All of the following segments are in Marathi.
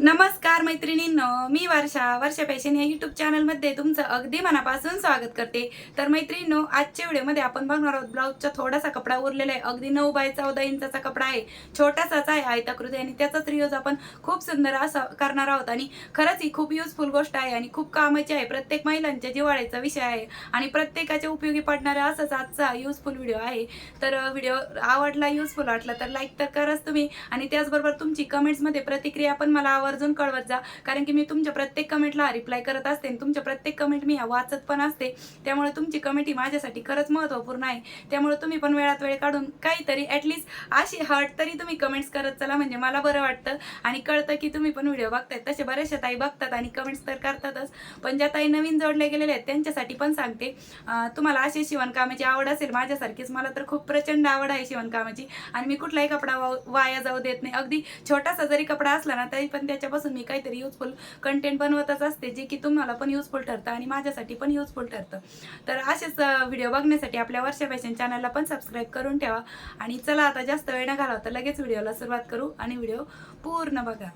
नमस्कार मैत्रिणींनो मी वर्षा. वर्षा फॅशन या युट्यूब चॅनलमध्ये तुमचं अगदी मनापासून स्वागत करते. तर मैत्रिणींनो आजच्या व्हिडिओमध्ये आपण बघणार आहोत ब्लाऊजचा थोडासा कपडा उरलेला आहे. अगदी नऊ बाय चौदा इंचाचा कपडा आहे. छोटासाच आहे आयताकृती आणि त्याचाच रियूज आपण खूप सुंदर असा करणार आहोत. आणि खरंच ही खूप युजफुल गोष्ट आहे आणि खूप कामाची आहे. प्रत्येक महिलांच्या जिव्हाळ्याचा विषय आहे आणि प्रत्येकाच्या उपयोगी पडणारा असाच आजचा युजफुल व्हिडिओ आहे. तर व्हिडिओ आवडला युजफुल वाटला तर लाईक तर कराच तुम्ही. आणि त्याचबरोबर तुमची कमेंट्समध्ये प्रतिक्रिया पण मला आवड आवर्जून कळवत जा. कारण की मी तुमच्या प्रत्येक कमेंटला रिप्लाय करत असते आणि तुमच्या प्रत्येक कमेंट मी वाचत पण असते. त्यामुळे तुमची कमेंट ही माझ्यासाठी खरंच महत्त्वपूर्ण आहे. त्यामुळे तुम्ही पण वेळात वेळ काढून काहीतरी ॲटलिस्ट अशी हर्ट तरी तुम्ही कमेंट्स करत चला म्हणजे मला बरं वाटतं. आणि कळतं की तुम्ही पण व्हिडिओ बघताय तसे बऱ्याचशा ताई बघतात आणि कमेंट्स तर करतातच. पण ज्या ताई नवीन जोडले गेलेले आहेत त्यांच्यासाठी पण सांगते. तुम्हाला अशी शिवणकामाची आवड असेल माझ्यासारखीच मला तर खूप प्रचंड आवड आहे शिवणकामाची. आणि मी कुठलाही कपडा वा- वाया जाऊ देत नाही. अगदी छोटासा जरी कपडा असला ना तरी पण त्याच्यापासून मी काहीतरी युजफुल कंटेंट बनवतच असते जे की तुम्हाला पण युजफुल ठरतं आणि माझ्यासाठी पण युजफुल ठरतं. तर असेच व्हिडिओ बघण्यासाठी आपल्या वर्षा फॅशन चॅनलला पण सबस्क्राईब करून ठेवा. आणि चला आता जास्त वेळ न घालवता लगेच व्हिडिओला सुरुवात करू आणि व्हिडिओ पूर्ण बघा.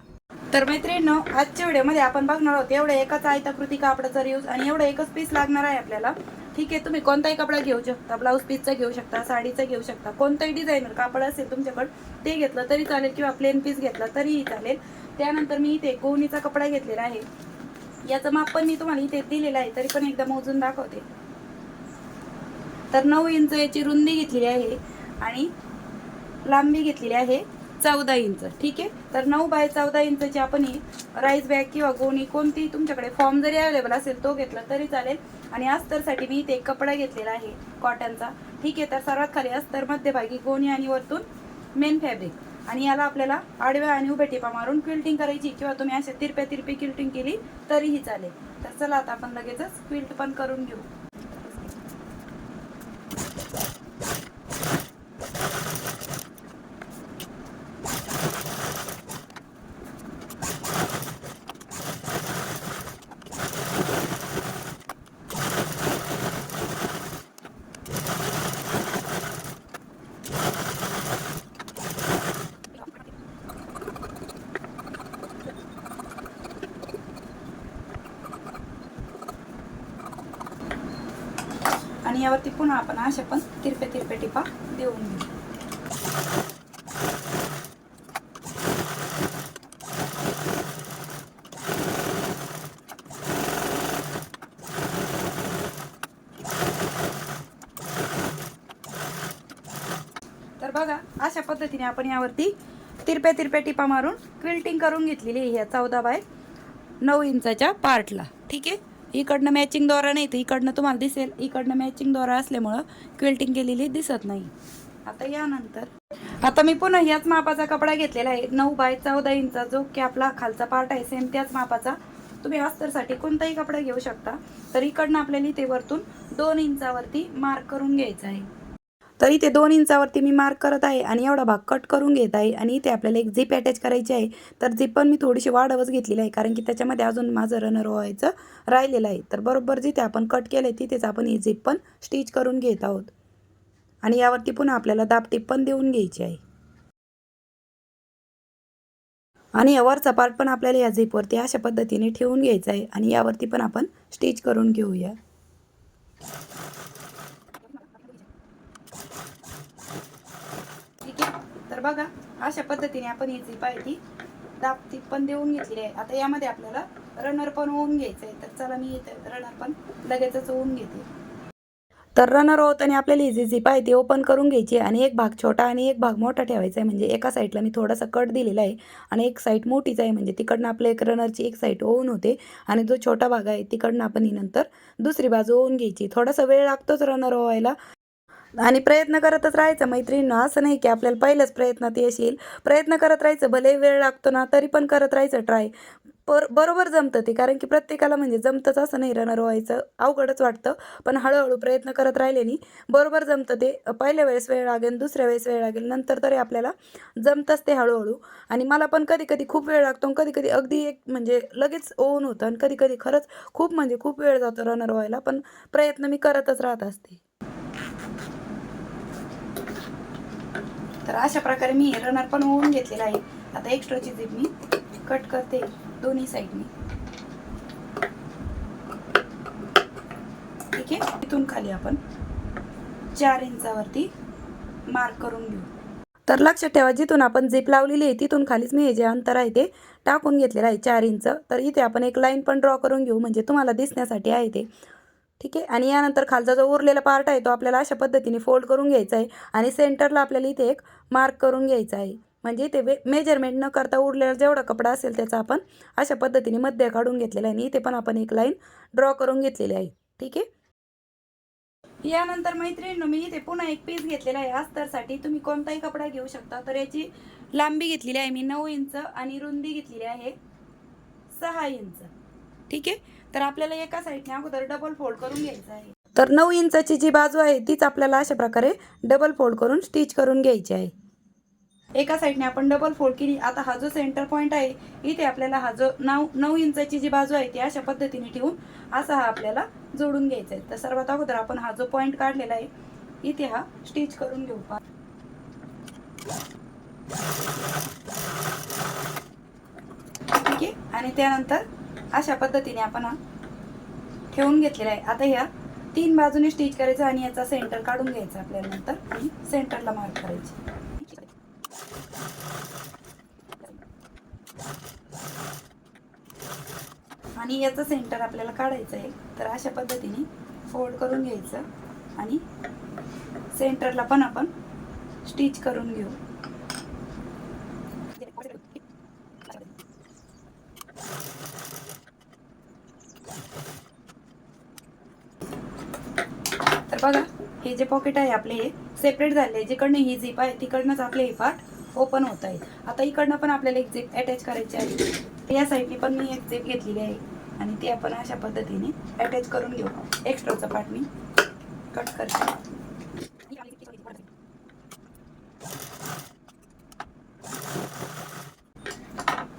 तर मैत्रिणींनो आजच्या व्हिडिओमध्ये आपण बघणार आहोत एवढं एकाच आयताकृती कापडाचा यूज आणि एवढं एकच पीस लागणार आहे आपल्याला. ठीक आहे तुम्ही कोणताही कपडा घेऊ शकता ब्लाऊज पीसचा घेऊ शकता साडीचा घेऊ शकता कोणताही डिझायनर कापड असेल तुमच्याकडे ते घेतलं तरी चालेल किंवा प्लेन पीस घेतला तरीही चालेल. त्यानंतर मी इथे गोणीचा कपडा घेतलेला आहे. याचं माप पण मी तुम्हाला इथे दिलेलं आहे तरी पण एकदा मोजून दाखवते. तर नऊ इंच याची रुंदी घेतलेली आहे आणि लांबी घेतलेली आहे चौदा इंच. ठीक आहे? तर नऊ बाय चौदा इंचची आपण ही राईस बॅग किंवा गोणी कोणती तुमच्याकडे फॉर्म जरी अवेलेबल असेल तो घेतला तरी चालेल. आणि अस्तरसाठी मी इथे एक कपडा घेतलेला आहे कॉटनचा ठीक आहे? तर सर्वात खाली अस्तर मध्यभागी गोणी आणि वरतून मेन फॅब्रिक आणि याला आपल्याला आडव्या आणि उभ्या टिपा मारून क्विल्टिंग करायची किंवा तुम्ही अशा तिरप्या तिरपी क्विल्टिंग केली तरीही चालेल. तर चला आता आपण लगेचच क्विल्ट पण करून घेऊ. आणि यावरती पुन्हा आपण अशा पण तिरपे तिरपे टिपा देऊन घेऊ. तर बघा अशा पद्धतीने आपण यावरती तिरप्या तिरप्या टिपा मारून क्विल्टिंग करून घेतलेली आहे ह्या चौदा बाय नऊ इंचाच्या पार्टला ठीक आहे? इकडनं मॅचिंग दोरा नाही तर इकडनं तुम्हाला दिसेल. इकडनं मॅचिंग दोरा असल्यामुळं क्विल्टिंग केलेली दिसत नाही. आता यानंतर आता मी पुन्हा याच मापाचा कपडा घेतलेला आहे. नऊ बाय चौदा इंचा जो की आपला खालचा पार्ट आहे सेम त्याच मापाचा. तुम्ही अस्तरसाठी कोणताही कपडा घेऊ शकता. तर इकडनं आपल्याला इथे वरतून दोन इंचावरती मार्क करून घ्यायचा आहे. तर इथे दोन इंचावरती मी मार्क करत आहे आणि एवढा भाग कट करून घेत आहे आणि इथे आपल्याला एक झिप अटॅच करायची आहे. तर झिप पण मी थोडीशी वाढवच घेतलेली आहे कारण की त्याच्यामध्ये अजून माझं रनर व्हायचं राहिलेलं आहे. तर बरोबर जिथे आपण कट केलं आहे तिथेच आपण ही झिप पण स्टिच करून घेत आहोत. आणि यावरती पुन्हा आपल्याला दापटीप पण देऊन घ्यायची आहे. आणि या वरचा पार्ट पण आपल्याला या झिपवरती अशा पद्धतीने ठेवून घ्यायचा आहे आणि यावरती पण आपण स्टिच करून घेऊया ठीक आहे तर बघा अशा पद्धतीने आपण ही झिप आहे ती पण देऊन घेतली आहे. आता यामध्ये आपल्याला रनर पण होऊन घ्यायचं आहे तर चला मी इथे रनर पण लगेचच होऊन घेते. तर रनर होत आणि आपल्याला ही जी झिप आहे ती ओपन करून घ्यायची आणि एक भाग छोटा आणि एक भाग मोठा ठेवायचा आहे. म्हणजे एका साईडला मी थोडासा कट दिलेला आहे आणि एक साईड मोठीच आहे. म्हणजे तिकडनं आपल्या एक रनरची एक साईड ओन होते आणि जो छोटा भाग आहे तिकडनं आपण ही नंतर दुसरी बाजू ओवून घ्यायची. थोडासा वेळ लागतोच रनर व्हायला. आणि प्रयत्न करतच राहायचं मैत्रिणीनं. असं नाही की आपल्याला पहिल्याच प्रयत्नात येशील. प्रयत्न करत राहायचं भले वेळ लागतो ना तरी पण करत राहायचं ट्राय पर बरोबर जमतं ते. कारण की प्रत्येकाला म्हणजे जमतंच असं नाही रनर व्हायचं. अवघडच वाटतं. पण हळूहळू प्रयत्न करत राहिल्याने बरोबर जमतं ते. पहिल्या वेळेस वेळ लागेल दुसऱ्या वेळेस वेळ लागेल नंतर तरी आपल्याला जमतंच ते हळूहळू. आणि मला पण कधी कधी खूप वेळ लागतो कधी कधी अगदी एक म्हणजे लगेच ओन होतं. आणि कधी कधी खरंच खूप म्हणजे खूप वेळ जातो रनर व्हायला. पण प्रयत्न मी करतच राहत असते. तर अशा प्रकारे मी रनर पण होऊन घेतलेला आहे. आता एक्स्ट्राची झीप मी कट करते दोन्ही साईडनी ठीक आहे? इथून खाली आपण चार इंचावरती मार्क करून घेऊ. तर लक्षात ठेवा जिथून आपण झिप लावलेली आहे तिथून खालीच मी हे जे अंतर आहे ते टाकून घेतलेलं आहे चार इंच. तर इथे आपण एक लाईन पण ड्रॉ करून घेऊ म्हणजे तुम्हाला दिसण्यासाठी आहे ते. ठीक आहे? आणि यानंतर खालचा जो उरलेला पार्ट आहे तो आपल्याला अशा पद्धतीने फोल्ड करून घ्यायचा आहे आणि सेंटरला आपल्याला इथे एक मार्क करून घ्यायचा आहे. म्हणजे इथे वे मेजरमेंट न करता उरलेला जेवढा कपडा असेल त्याचा आपण अशा पद्धतीने मध्य काढून घेतलेला आहे. आणि इथे पण आपण एक लाईन ड्रॉ करून घेतलेली आहे. ठीक आहे? यानंतर मैत्रिणींनो मी इथे पुन्हा एक पीस घेतलेला आहे. अस्तरसाठी तुम्ही कोणताही कपडा घेऊ शकता तर याची लांबी घेतलेली आहे मी नऊ इंच आणि रुंदी घेतलेली आहे सहा इंच. ठीक आहे? तर आपल्याला एका साईडने अगोदर डबल फोल्ड करून घ्यायचं आहे. तर नऊ इंचाची जी बाजू आहे तीच आपल्याला अशा प्रकारे डबल फोल्ड करून स्टिच करून घ्यायची आहे. एका साईडने आपण डबल फोल्ड केली. आता हा जो सेंटर पॉईंट आहे इथे आपल्याला हा जो नऊ नऊ इंचाची जी बाजू आहे ती अशा पद्धतीने ठेवून असा हा आपल्याला जोडून घ्यायचा आहे. तर सर्वात अगोदर आपण हा जो पॉईंट काढलेला आहे इथे हा स्टिच करून घेऊ. पा ठीक आहे? आणि त्यानंतर अशा पद्धतीने आपण हा ठेवून घेतलेला आहे. आता ह्या तीन बाजूने स्टिच करायचं आणि याचा सेंटर काढून घ्यायचा आपल्याला नंतर आणि सेंटरला मार्क करायची. आणि याचं सेंटर आपल्याला काढायचं आहे. तर अशा पद्धतीने फोल्ड करून घ्यायचं आणि सेंटरला पण आपण स्टिच करून घेऊ तर बघा हे जे पॉकेट आहे आपले हे सेपरेट झाले. आहे जिकडनं ही झिप आहे तिकडनंच आपले हे पार्ट ओपन होत आहे आता इकडनं पण आपल्याला एक झिप अटॅच करायची आहे. या साईडने पण मी एक झिप घेतलेली आहे. आणि ती आपण अशा पद्धतीने अटॅच करून घेऊ. एक्स्ट्राचा पार्ट मी कट करते.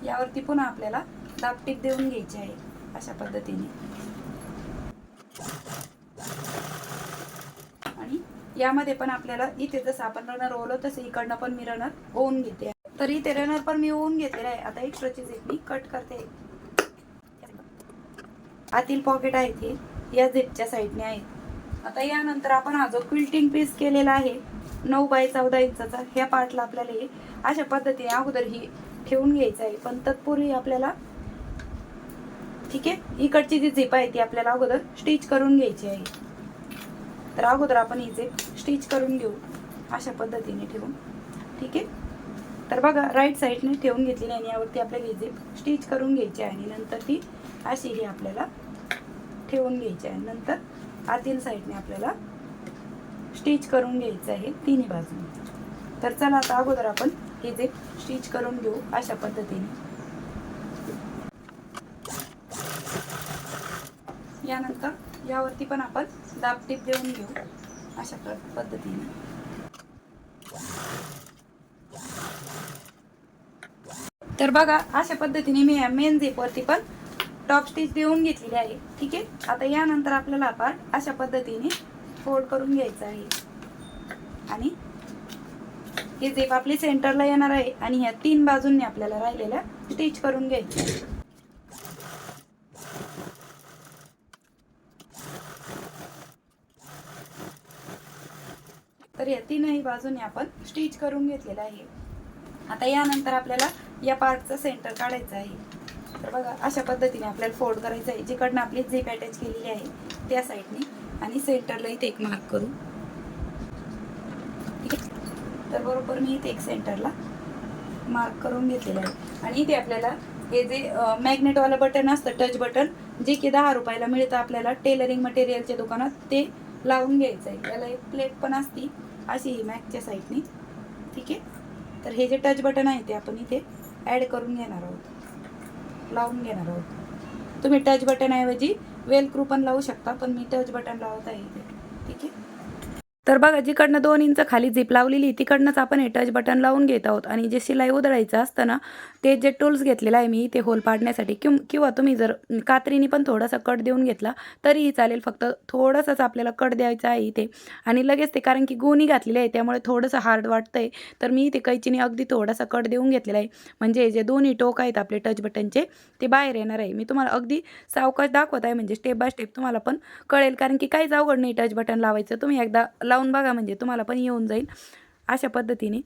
यावरती पुन्हा आपल्याला दापटीप देऊन घ्यायची आहे अशा पद्धतीने. यामध्ये पण आपल्याला इथे जसं आपण रनर ओवलो तसं इकडनं पण मी रनर ओवून घेते. तर इथे रनर पण मी ओवून घेतलेला आहे. आता एक्स्ट्राची झेप मी कट करते. आतील पॉकेट आहे ते. या झेपच्या साईडने आहेत आता यानंतर आपण हा जो क्विल्टिंग पीस केलेला आहे नऊ बाय चौदा इंचाचा ह्या पार्टला आपल्याला हे अशा पद्धतीने अगोदर ही ठेवून घ्यायचं आहे. पण तत्पूर्वी आपल्याला ठीक आहे इकडची जी झिप आहे ती आपल्याला अगोदर स्टिच करून घ्यायची आहे. तर अगोदर आपण हिचे स्टिच करून घेऊ अशा पद्धतीने ठेवून. ठीक आहे? तर बघा राईट साईडने ठेवून घेतली आणि यावरती आपल्याला ही स्टिच करून घ्यायची आहे आणि नंतर ती अशी ही आपल्याला ठेवून घ्यायची आहे. नंतर आतील साईडने आपल्याला स्टिच करून घ्यायचं आहे तिन्ही बाजूने. तर चला आता अगोदर आपण हे जे स्टिच करून घेऊ अशा पद्धतीने. यानंतर यावरती पण आपण दाब टीप देऊन घेऊ अशा पद्धतीने. तर बघा अशा पद्धतीने मी या मेन झेपवरती पण टॉप स्टिच देऊन घेतलेली आहे. ठीक आहे? आता यानंतर आपल्याला पार्ट अशा पद्धतीने फोल्ड करून घ्यायचा आहे. आणि हे झेप आपली सेंटरला येणार आहे आणि ह्या तीन बाजूंनी आपल्याला राहिलेल्या स्टिच करून घ्यायच्या आहे. तर या तीनही बाजूने आपण स्टिच करून घेतलेलं आहे. आता यानंतर आपल्याला या पार्टचं सेंटर काढायचं आहे. तर बघा अशा पद्धतीने आपल्याला फोल्ड करायचं आहे. जिकडनं आपली झेप अटॅच केलेली आहे त्या साईडने आणि सेंटरला इथे एक मार्क करू. ठीक आहे? तर बरोबर मी इथे एक सेंटरला मार्क करून घेतलेलं आहे. आणि इथे आपल्याला हे जे मॅग्नेटवालं बटन असतं टच बटन जे की दहा रुपयाला मिळतं आपल्याला टेलरिंग मटेरियलच्या दुकानात ते लावून घ्यायचं आहे याला एक प्लेट पण असती अशी ही मॅकच्या साईडनी ठीक आहे? तर हे जे टच बटन आहे ते आपण इथे ॲड करून घेणार आहोत. लावून घेणार आहोत. तुम्ही टच बटनऐवजी वेल क्रू पण लावू शकता पण मी टच बटन लावत आहे इथे. ठीक आहे? तर बघा जिकडनं दोन इंच खाली झिप लावलेली तिकडनंच आपण हे टच बटन लावून घेत आहोत. आणि जे शिलाई उधळायचं असतं ना ते जे टूल्स घेतलेलं आहे मी ते होल पाडण्यासाठी किं किंवा तुम्ही जर कात्रीने पण थोडासा कट देऊन घेतला तरीही चालेल. फक्त थोडंसंच आपल्याला कट द्यायचा आहे इथे. आणि लगेच ते कारण की गुणी घातलेले आहे त्यामुळे थोडंसं हार्ड वाटतं आहे तर मी इथे कैचीने अगदी थोडासा कट देऊन घेतलेला आहे. म्हणजे जे दोन्ही टोक आहेत आपले टच बटनचे ते बाहेर येणार आहे. मी तुम्हाला अगदी सावकाश दाखवत आहे म्हणजे स्टेप बाय स्टेप तुम्हाला पण कळेल. कारण की काहीच अवघड नाही टच बटन लावायचं. तुम्ही एकदा लावून बघा म्हणजे तुम्हाला पण येऊन जाईल अशा पद्धतीने.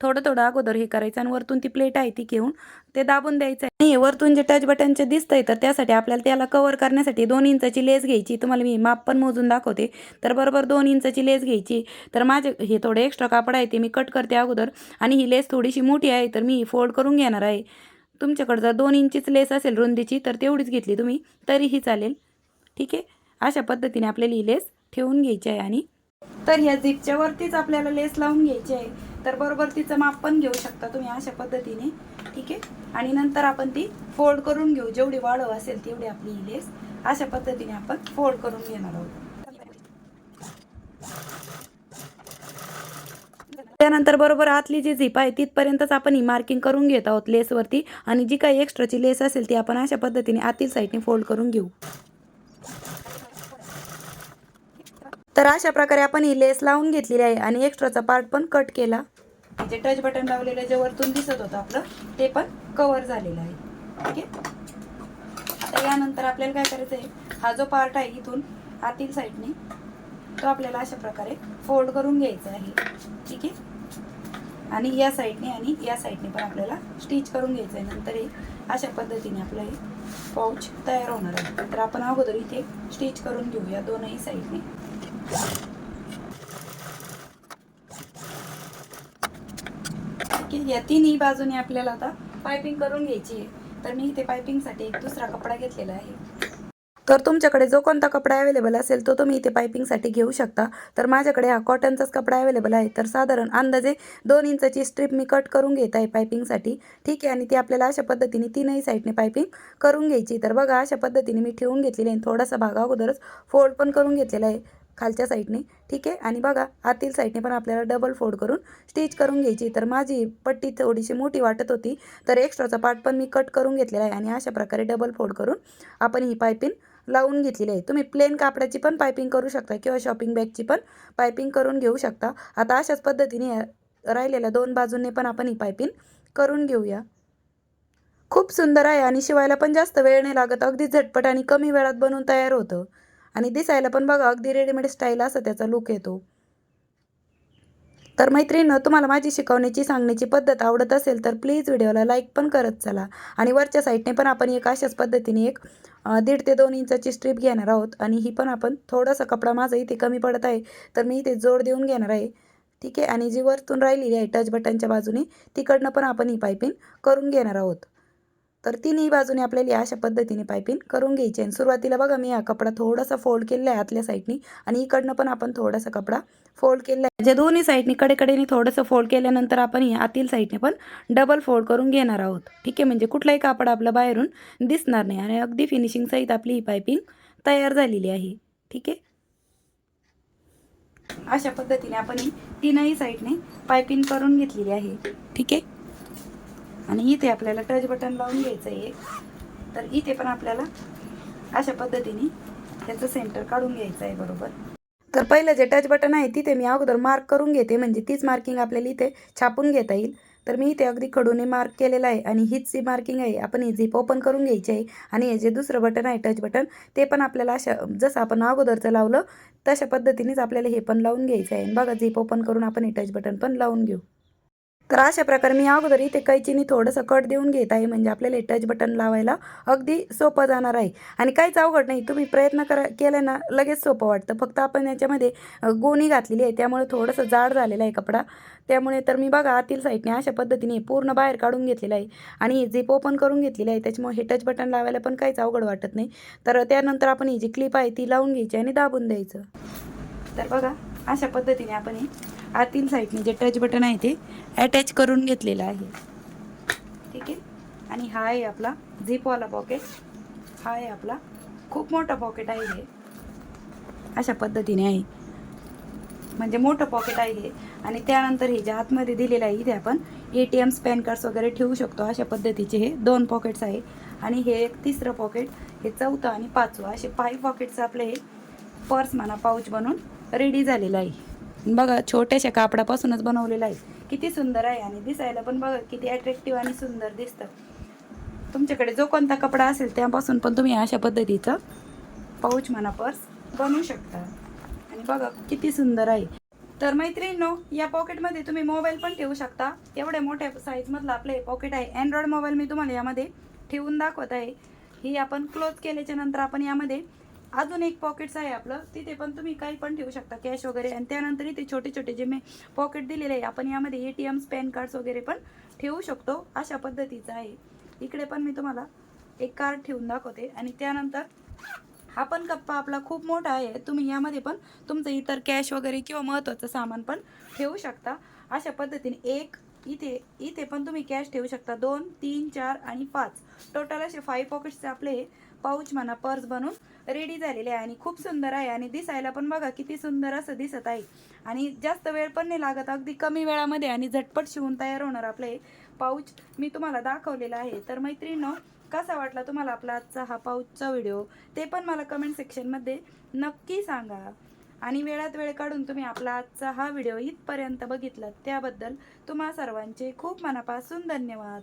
थोडं थोडं अगोदर हे करायचं आणि वरतून ती प्लेट आहे ती घेऊन ते दाबून द्यायचं आहे. आणि वरतून जे टच बटनचे दिसतंय तर त्यासाठी आपल्याला त्याला कवर करण्यासाठी दोन इंचाची लेस घ्यायची. तुम्हाला मी माप पण मोजून दाखवते. तर बरोबर दोन इंचाची लेस घ्यायची. तर माझे हे थोडे एक्स्ट्रा कापड आहे ते मी कट करते अगोदर. आणि ही लेस थोडीशी मोठी आहे तर मी फोल्ड करून घेणार आहे. तुमच्याकडं जर दोन इंचीच लेस असेल रुंदीची तर तेवढीच घेतली तुम्ही. तरीही चालेल. ठीक आहे? अशा पद्धतीने आपल्याला ही लेस ठेवून घ्यायची आहे आणि तर ह्या झिपच्या वरतीच आपल्याला लेस लावून घ्यायची आहे. तर बरोबर तिचं माप पण घेऊ शकता तुम्ही अशा पद्धतीने. ठीक आहे? आणि नंतर आपण ती फोल्ड करून घेऊ. जेवढी वाढव असेल तेवढी आपली ही लेस अशा पद्धतीने आपण फोल्ड करून घेणार आहोत. त्यानंतर बरोबर आतली जी झिप आहे तिथपर्यंतच आपण ही मार्किंग करून घेत आहोत लेसवरती आणि जी काही एक्स्ट्राची लेस असेल ती आपण अशा पद्धतीने आतील साईडने फोल्ड करून घेऊ. तर अशा प्रकारे आपण ही लेस लावून घेतलेली आहे आणि एक्स्ट्राचा पार्ट पण कट केला. जे टच बटन लावलेलं जे वरतून दिसत होतं आपलं ते पण कवर झालेलं आहे. ठीक आहे? आता यानंतर आपल्याला काय करायचं आहे हा जो पार्ट आहे इथून आतील साईडने तो आपल्याला अशा प्रकारे फोल्ड करून घ्यायचा आहे. ठीक आहे? आणि या साईडने आणि या साईडने पण आपल्याला स्टिच करून घ्यायचं आहे नंतर हे अशा पद्धतीने आपलं हे पाऊच तयार होणार आहे. तर आपण अगोदर इथे स्टिच करून घेऊया दोनही साईडने. या तिन्ही बाजूने आपल्याला आता पायपिंग करून घ्यायची आहे. तर मी इथे पायपिंगसाठी एक दुसरा कपडा घेतलेला आहे. तर तुमच्याकडे जो कोणता कपडा अवेलेबल असेल तो तुम्ही इथे पायपिंगसाठी घेऊ शकता. तर माझ्याकडे हा कॉटनचाच कपडा अवेलेबल आहे. तर साधारण अंदाजे दोन इंचाची स्ट्रीप मी कट करून घेत आहे पायपिंगसाठी ठीक आहे आणि ती आपल्याला अशा पद्धतीने तीनही साईडने पायपिंग करून घ्यायची. तर बघा अशा पद्धतीने मी ठेवून घेतलेली आहे. थोडासा भागा अगोदरच फोल्ड पण करून घेतलेला आहे. खालच्या साईडने. ठीक आहे? आणि बघा आतील साईडने पण आपल्याला डबल फोल्ड करून स्टिच करून घ्यायची. तर माझी पट्टी थोडीशी मोठी वाटत होती तर एक्स्ट्राचा पार्ट पण मी कट करून घेतलेला आहे. आणि अशा प्रकारे डबल फोल्ड करून आपण ही पायपिंग लावून घेतलेली आहे. तुम्ही प्लेन कापडाची पण पायपिंग करू शकता किंवा शॉपिंग बॅगची पण पायपिंग करून घेऊ शकता. आता अशाच पद्धतीने राहिलेल्या दोन बाजूंनी पण आपण ही पायपिंग करून घेऊया. खूप सुंदर आहे आणि शिवायला पण जास्त वेळ नाही लागत. अगदी झटपट आणि कमी वेळात बनवून तयार होतं. आणि दिसायला पण बघा अगदी रेडीमेड स्टाईल असं त्याचा लुक येतो. तर मैत्रिणीनं तुम्हाला माझी शिकवण्याची सांगण्याची पद्धत आवडत असेल तर प्लीज व्हिडिओला लाईक पण करत चला. आणि वरच्या साईडने पण आपण एक अशाच पद्धतीने एक दीड ते दोन इंचाची स्ट्रीप घेणार आहोत. आणि ही पण आपण थोडासा कपडा माझा इथे कमी पडत आहे तर मी इथे जोड देऊन घेणार आहे. ठीक आहे? आणि जी वरतून राहिलेली आहे टच बटनच्या बाजूने तिकडनं पण आपण ही पायपिंग करून घेणार आहोत. तर तिन्ही बाजूने आपल्याला अशा पद्धतीने पायपिंग करून घ्यायची आहे. सुरुवातीला बघा मी हा कपडा थोडासा फोल्ड केलेला आहे आतल्या साईडनी आणि इकडनं पण आपण थोडासा कपडा फोल्ड केलेला आहे. जे दोन्ही साईडनी कडेकडेने थोडंसं फोल्ड केल्यानंतर आपण या आतील साईडने पण डबल फोल्ड करून घेणार आहोत. ठीक आहे? म्हणजे कुठलाही कापड आपलं बाहेरून दिसणार नाही. आणि अगदी फिनिशिंग सहित आपली ही पायपिंग तयार झालेली आहे. ठीक आहे? अशा पद्धतीने आपण तीनही साईडने पायपिंग करून घेतलेली आहे. ठीक आहे? आणि इथे आपल्याला टच बटन लावून घ्यायचं आहे तर इथे पण आपल्याला अशा पद्धतीने त्याचं सेंटर काढून घ्यायचं आहे बरोबर. तर पहिलं जे टच बटन आहे तिथे मी अगोदर मार्क करून घेते म्हणजे तीच मार्किंग आपल्याला इथे छापून घेता येईल. तर मी इथे अगदी खडूने मार्क केलेला आहे आणि हीच जी मार्किंग आहे आपण ही झिप ओपन करून घ्यायची आहे. आणि हे जे दुसरं बटन आहे टच बटन ते पण आपल्याला अशा जसं आपण अगोदरचं लावलं तशा पद्धतीनेच आपल्याला हे पण लावून घ्यायचं आहे. आणि बघा झिप ओपन करून आपण हे टच बटन पण लावून घेऊ. तर अशा प्रकारे मी अगोदर इथे कैचीनी थोडंसं कट देऊन घेत आहे म्हणजे आपल्याला हे टच बटन लावायला अगदी सोपं जाणार आहे. आणि काहीच अवघड नाही तुम्ही प्रयत्न करा केला ना लगेच सोपं वाटतं. फक्त आपण याच्यामध्ये गोणी घातलेली आहे त्यामुळे थोडंसं जाड झालेलं आहे कपडा. त्यामुळे तर मी बघा आतील साईडने अशा पद्धतीने पूर्ण बाहेर काढून घेतलेलं आहे. आणि झिप ओपन करून घेतलेली आहे त्याच्यामुळे हे टच बटन लावायला पण काहीच अवघड वाटत नाही. तर त्यानंतर आपण ही जी क्लिप आहे ती लावून घ्यायची आणि दाबून द्यायचं. तर बघा अशा पद्धतीने आपण हे आतील साईडने जे टच बटन आहे ते अटॅच करून घेतलेलं आहे. ठीक आहे? आणि हा आहे आपला झिपवाला पॉकेट हा आहे आपला खूप मोठा पॉकेट आहे हे. अशा पद्धतीने आहे. म्हणजे मोठं पॉकेट आहे हे. आणि त्यानंतर हे जे आतमध्ये दिलेलं आहे इथे आपण A T M pan cards वगैरे ठेवू शकतो. अशा पद्धतीचे हे दोन पॉकेट्स आहे. आणि हे एक तिसरं पॉकेट हे चौथं आणि पाचवं. असे फाईव्ह पॉकेटचं आपलं हे पर्स म्हणा पाऊच बनून रेडी झालेला आहे. बघा छोट्याशा कापडापासूनच बनवलेलं आहे. किती सुंदर आहे आणि दिसायला पण बघा किती अट्रॅक्टिव्ह आणि सुंदर दिसतं. तुमच्याकडे जो कोणता कपडा असेल त्यापासून पण तुम्ही अशा पद्धतीचं पाऊच म्हणा पर्स बनवू शकता. आणि बघा किती सुंदर आहे. तर मैत्रिणींनो या पॉकेटमध्ये तुम्ही मोबाईल पण ठेवू शकता. एवढ्या मोठ्या साईजमधलं आपलं हे पॉकेट आहे. अँड्रॉइड मोबाईल मी तुम्हाला यामध्ये ठेवून दाखवत आहे. ही आपण क्लोज केल्याच्यानंतर आपण यामध्ये अजून एक पॉकेट्स आहे आपलं. तिथे पण तुम्ही काही पण ठेवू शकता कॅश वगैरे. आणि त्यानंतर इथे छोटे छोटे जे मी पॉकेट दिलेले आहे आपण यामध्ये A T Ms pan cards वगैरे पण ठेवू शकतो. अशा पद्धतीचं आहे. इकडे पण मी तुम्हाला एक कार्ड ठेवून दाखवते. आणि त्यानंतर हा पण कप्पा आपला खूप मोठा आहे. तुम्ही यामध्ये पण तुमचं इतर कॅश वगैरे किंवा महत्त्वाचं सामान पण ठेवू शकता. अशा पद्धतीने एक इथे इथे पण तुम्ही कॅश ठेवू शकता. दोन तीन चार आणि पाच. टोटल असे फाईव्ह पॉकेट्सचे आपले हे पाऊच म्हणा पर्स बनून रेडी झालेले आहे आणि खूप सुंदर आहे आणि दिसायला पण बघा किती सुंदर असं दिसत आहे. आणि जास्त वेळ पण नाही लागत अगदी कमी वेळामध्ये आणि झटपट शिवून तयार होणार आपले हे पाऊच मी तुम्हाला दाखवलेला आहे. तर मैत्रिणीनं कसा वाटला तुम्हाला आपला आजचा हा पाऊचचा व्हिडिओ? ते पण मला कमेंट सेक्शनमध्ये नक्की सांगा. आणि वेळात वेळ काढून तुम्ही आपला आजचा हा व्हिडिओ इथपर्यंत बघितला त्याबद्दल तुम्हा सर्वांचे खूप मनापासून धन्यवाद.